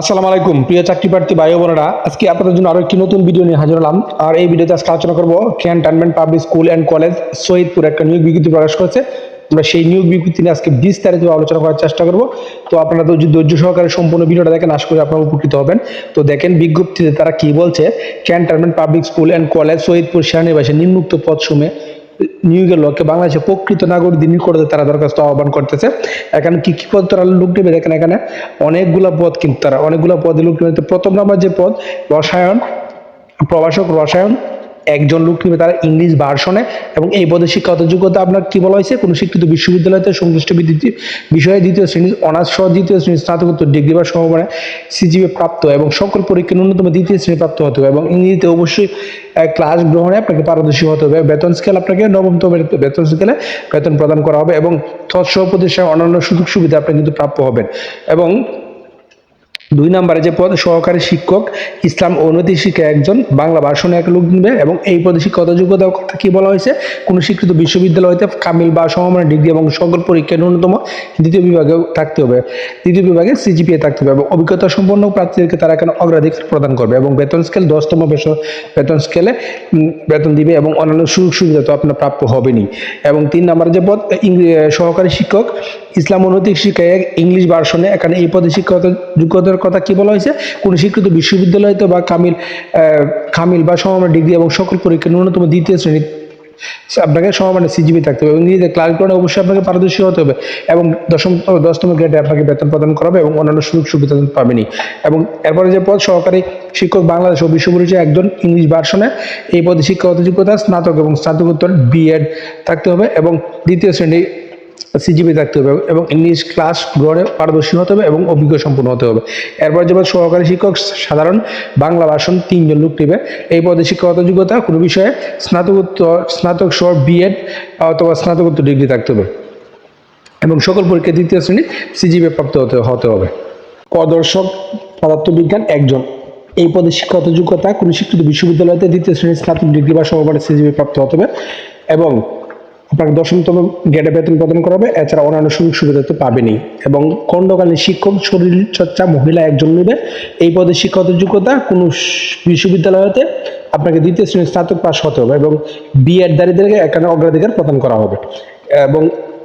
আসসালামু আলাইকুম, প্রিয় চাকরি প্রার্থী ভাই বোনেরা। আজকে আপনাদের জন্য আরও একটি নতুন ভিডিও নিয়ে হাজির হলাম। আর এই ভিডিওতে আজকে আলোচনা করব cantonment public school and college Saidpur একটা নিয়োগ বিজ্ঞপ্তি প্রকাশ করেছে। আমরা সেই নিয়োগ বিজ্ঞপ্তি নিয়ে আজকে বিস্তারিত আলোচনা করার চেষ্টা করব। তো আপনারা যদি ধৈর্য সহকারে সম্পূর্ণ ভিডিওটা দেখেন, আশা করি আপনারা উপকৃত হবেন। তো দেখেন বিজ্ঞপ্তিতে তারা কি বলছে cantonment public school and college Saidpur সেনানিবাসে নিম্নুক্ত পদ সমে নিয়োগের লক্ষ্যে বাংলাদেশে প্রকৃত নাগরিক করতে তারা দরখাস্ত আহ্বান করতেছে। এখানে কি কি পদ তারা লোক নেবে? দেখেন এখানে অনেকগুলো পদ কিন্তু তারা, অনেকগুলো পদে লোক নেবে প্রথম নাম্বার যে পদ, রসায়ন, প্রভাষক রসায়ন একজন লোক নেবে তারা ইংলিশ ভার্সনে এবং এই পদে শিক্ষাগত যোগ্যতা আপনার কি বলা হয়েছে? কোনো শিক্ষিত বিশ্ববিদ্যালয়তে সংশ্লিষ্ট বিষয়ে দ্বিতীয় শ্রেণি অনার্স সহ দ্বিতীয় শ্রেণি স্নাতকোত্তর ডিগ্রি বা সমমানে সিজিপি প্রাপ্ত এবং সকল পরীক্ষায় ন্যূনতম দ্বিতীয় শ্রেণি প্রাপ্ত হতে হবে এবং ইংরেজিতে অবশ্যই ক্লাস গ্রহণে আপনাকে পারদর্শী হতে হবে। বেতন স্কেল আপনাকে নবমতম বেতন স্কেলে বেতন প্রদান করা হবে এবং তৎসহ প্রতিষ্ঠানে অন্যান্য সুযোগ সুবিধা আপনি কিন্তু প্রাপ্য হবেন। এবং দুই নম্বরে যে পদ সহকারী শিক্ষক, ইসলাম নৈতিক শিক্ষা একজন, বাংলা ভাষণে এক লোক নিবে এবং এই পদে শিক্ষাগত যোগ্যতার কথা কী বলা হয়েছে? কোনো স্বীকৃত বিশ্ববিদ্যালয় হইতে কামিল বা সমমানের ডিগ্রি এবং সকল পরীক্ষায় ন্যূনতম দ্বিতীয় বিভাগে থাকতে হবে। দ্বিতীয় বিভাগে সিজিপিএ থাকতে হবে এবং অভিজ্ঞতা সম্পন্ন প্রার্থীদেরকে তারা এখানে অগ্রাধিকার প্রদান করবে এবং বেতন স্কেল দশতম বেতন স্কেলে বেতন দিবে এবং অন্যান্য সুযোগ সুবিধা তো আপনার প্রাপ্য হবেনি এবং তিন নম্বরে যে পদ সহকারী শিক্ষক ইসলাম ও নৈতিক শিক্ষায় এক ইংলিশ ভার্সনে এখানে এই পদে শিক্ষাগত যোগ্যতার কথা কি বলা হয়েছে? কোনো স্বীকৃত বিশ্ববিদ্যালয়তে বা কামিল কামিল বা সমমানের ডিগ্রি এবং সকল পরীক্ষা ন্যূনতম দ্বিতীয় শ্রেণি আপনাকে সমমানের সিজিবি থাকতে হবে এবং নিজেদের ক্লাস গ্রহণে অবশ্যই আপনাকে পারদর্শী হতে হবে এবং দশম, দশতম গ্রেডে আপনাকে বেতন প্রদান করা হবে এবং অন্যান্য সুযোগ সুবিধা পাবেনি এবং এরপরে যে পদ, সহকারী শিক্ষক বাংলাদেশ ও বিশ্ব পরিচয় একজন ইংলিশ ভার্সনে, এই পদে শিক্ষাগত যোগ্যতা, স্নাতক এবং স্নাতকোত্তর বিএড থাকতে হবে এবং দ্বিতীয় শ্রেণি সিজিপি থাকতে হবে এবং ইংলিশ ক্লাস গ্রহণে পারদর্শী হতে হবে এবং অভিজ্ঞ সম্পন্ন হতে হবে। এরপর যেমন সহকারী শিক্ষক সাধারণ বাংলা ভাষণ তিনজন লোক নেবে। এই পদে শিক্ষাগত যোগ্যতা কোনো বিষয়ে স্নাতকোত্তর, স্নাতক সহ বিএড অথবা স্নাতকোত্তর ডিগ্রি থাকতে হবে এবং সকল পরীক্ষা দ্বিতীয় শ্রেণি সিজিপি প্রাপ্ত হতে হতে হবে। প্রদর্শক পদার্থবিজ্ঞান একজন। এই পদে শিক্ষাগত যোগ্যতা কোনো শিক্ষিত বিশ্ববিদ্যালয়তে দ্বিতীয় শ্রেণির স্নাতক ডিগ্রি বা সমমানের সিজিপি প্রাপ্ত হতে হবে এবং আপনাকে দশমতম গ্রেডে বেতন প্রদান করা হবে এছাড়া অন্যান্য সুযোগ সুবিধা তো পাবেনি এবং খণ্ডকালীন শিক্ষক শরীর চর্চা মহিলা একজন নেবে। এই পদে শিক্ষাগত যোগ্যতা, কোনো বিশ্ববিদ্যালয়তে আপনাকে দ্বিতীয় শ্রেণির স্নাতক পাশ হতে হবে এবং বিএড দারিদ্রকে এখানে অগ্রাধিকার প্রদান করা হবে। এবং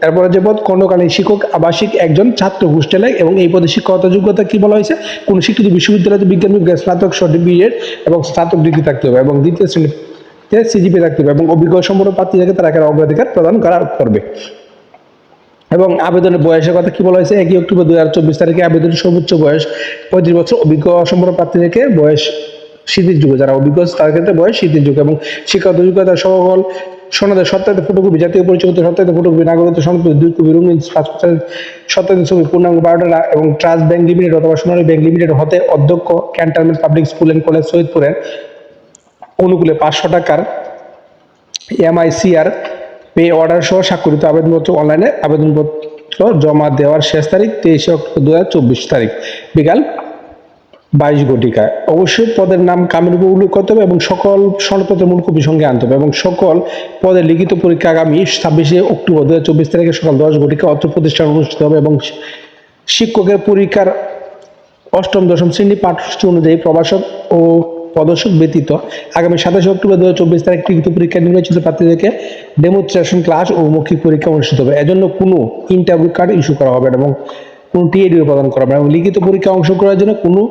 এরপরে যে পদ, খণ্ডকালীন শিক্ষক, আবাসিক একজন ছাত্র হোস্টেলে এবং এই পদে শিক্ষাগত যোগ্যতা কি বলা হয়েছে? কোন শিক্ষিত বিশ্ববিদ্যালয়তে বিজ্ঞান বিজ্ঞান স্নাতক সার্টিফিকেট এবং স্নাতক ডিগ্রি থাকতে হবে এবং দ্বিতীয় শ্রেণীতে সিজিপি থাকতে হবে এবং অভিজ্ঞ সম্পন্ন প্রার্থীদেরকে তারা অগ্রাধিকার প্রদান করা করবে। এবং আবেদনের বয়সের কথা কি বলা হয়েছে? একই অক্টোবর দুই হাজার চব্বিশ তারিখে আবেদনের সর্বোচ্চ বয়স পঁয়ত্রিশ বছর। অভিজ্ঞ অসম্পন্ন প্রার্থীদেরকে বয়স যুগে যারা অভিজ্ঞ তাদের ক্ষেত্রে বয়স যুগ এবং শিক্ষাগত যোগ্যতা সকল সনদের সত্যায়িত ফটোকপি জাতীয় পরিচয় সত্যায়িত ফটোকপি নাগরিক সনদ দুই কপি, রঙিন সত্যায়িত ছবি, পূর্ণাঙ্গ বায়োডাটা এবং ট্রাস্ট ব্যাংক লিমিটেড অথবা সোনালী ব্যাংক লিমিটেড হতে অধ্যক্ষ cantonment public school and college সৈয়দপুরের অনুকূলে পাঁচশো টাকার এমআইসিআর পে অর্ডার সহ স্বাক্ষরিত আবেদনপত্র অনলাইনে আবেদনপত্র জমা দেওয়ার শেষ তারিখ তেইশে অক্টোবর দু হাজার চব্বিশ তারিখ। বিকাল বাইশ ঘটিকায়। অবশ্যই পদের নাম, কামের উপর উল্লেখ করতে হবে এবং সকল সনদপত্রের মূল কপি সঙ্গে আনতে হবে এবং সকল পদের লিখিত পরীক্ষা আগামী ছাব্বিশে অক্টোবর দু হাজার চব্বিশ তারিখে সকাল দশ ঘটিকা অর্থ প্রতিষ্ঠান অনুষ্ঠিত হবে এবং শিক্ষকের পরীক্ষার অষ্টম দশম শ্রেণি পাঠ্যসূচি অনুযায়ী প্রবাসক ও প্রদর্শক ব্যতীত আগামী সাতাশে অক্টোবর দু চব্বিশ তারিখ লিখিত পরীক্ষা নির্বাচিত প্রার্থীদেরকে ডেমনস্ট্রেশন ক্লাস ও মৌখিক পরীক্ষা অনুষ্ঠিত হবে। এজন্য কোনো ইন্টারভিউ কার্ড ইস্যু করা হবে না এবং কোনো টিএডিও প্রদান করা হবে না। এবং লিখিত পরীক্ষা অংশগ্রহণের জন্য কোনো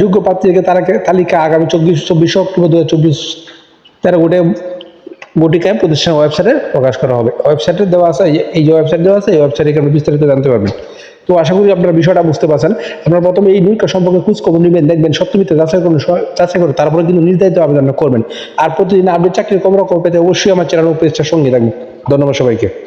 যোগ্য প্রার্থীদেরকে তারা তালিকা আগামী চব্বিশ, চব্বিশে অক্টোবর দু হাজার চব্বিশ তেরো গোটে গোটিকায় প্রতিষ্ঠানের ওয়েবসাইটে প্রকাশ করা হবে। ওয়েবসাইটে দেওয়া আছে, এই যে- ওয়েবসাইট দেওয়া আছে, এই ওয়েবসাইটে আপনি বিস্তারিত জানতে পারবেন। তো আশা করি আপনারা বিষয়টা বুঝতে পারছেন। আপনারা প্রথমে এই নিয়োগটা সম্পর্কে খোঁজখবর নেবেন, দেখবেন সপ্তমীতে যাচাই করুন যাচাই করে তারপরে কিন্তু নির্ধারিত আবেদন করবেন। আর প্রতিদিন আপডেট চাকরির কম রকম পেতে অবশ্যই আমার চ্যানেল পেজটার সঙ্গে থাকবেন। ধন্যবাদ সবাইকে।